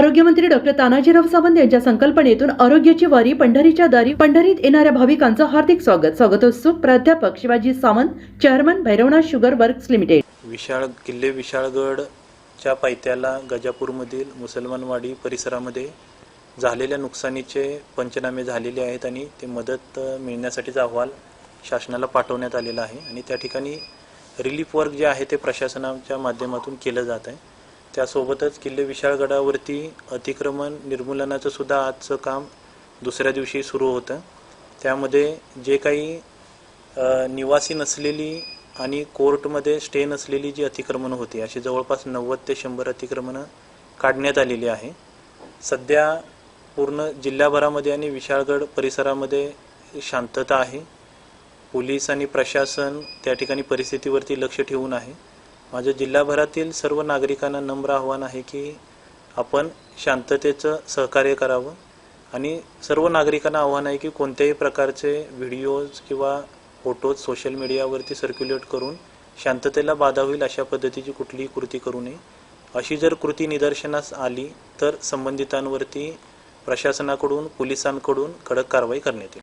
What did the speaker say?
आरोग्यमंत्री डॉक्टर तानाजीराव सावंत यांच्या संकल्पनेतून आरोग्याची वारी पंढरीच्या दारी पंढरीत येणाऱ्या भाविकांचं हार्दिक स्वागत. स्वागतोत्सुक प्राध्यापक Shivaji Sawant chairman Bhairavnath sugar works limited. विशाळ किल्ले विशाळगडच्या पायथ्याला गजापूरमधील मुसलमानवाडी परिसरामध्ये झालेल्या नुकसानीचे पंचनामे झालेले आहेत आणि ते मदत मिळण्यासाठीचा अहवाल शासनाला पाठवण्यात आलेला आहे. आणि त्या ठिकाणी रिलीफ वर्क जे आहे ते प्रशासनाच्या माध्यमातून केलं जात आहे. त्यासोबतच किल्ले विशाळगडावरती अतिक्रमण निर्मूलनाचं सुद्धा आजचं काम दुसऱ्या दिवशी सुरू होतं. त्यामध्ये जे काही निवासी नसलेली आणि कोर्टमध्ये स्टे नसलेली जी अतिक्रमणं होती अशी जवळपास नव्वद ते शंभर अतिक्रमणं काढण्यात आलेली आहे. सध्या पूर्ण जिल्ह्याभरामध्ये आणि विशाळगड परिसरामध्ये शांतता आहे. पोलीस आणि प्रशासन त्या ठिकाणी परिस्थितीवरती लक्ष ठेवून आहे. माझं जिल्हाभरातील सर्व नागरिकांना नम्र आव्हान आहे की आपण शांततेचं सहकार्य करावं. आणि सर्व नागरिकांना आव्हान आहे की कोणत्याही प्रकारचे व्हिडिओज किंवा फोटोज सोशल मीडियावरती सर्क्युलेट करून शांततेला बाधा होईल अशा पद्धतीची कुठलीही कृती करू नये. अशी जर कृती निदर्शनास आली तर संबंधितांवरती प्रशासनाकडून पोलिसांकडून कडक कारवाई करण्यात येईल.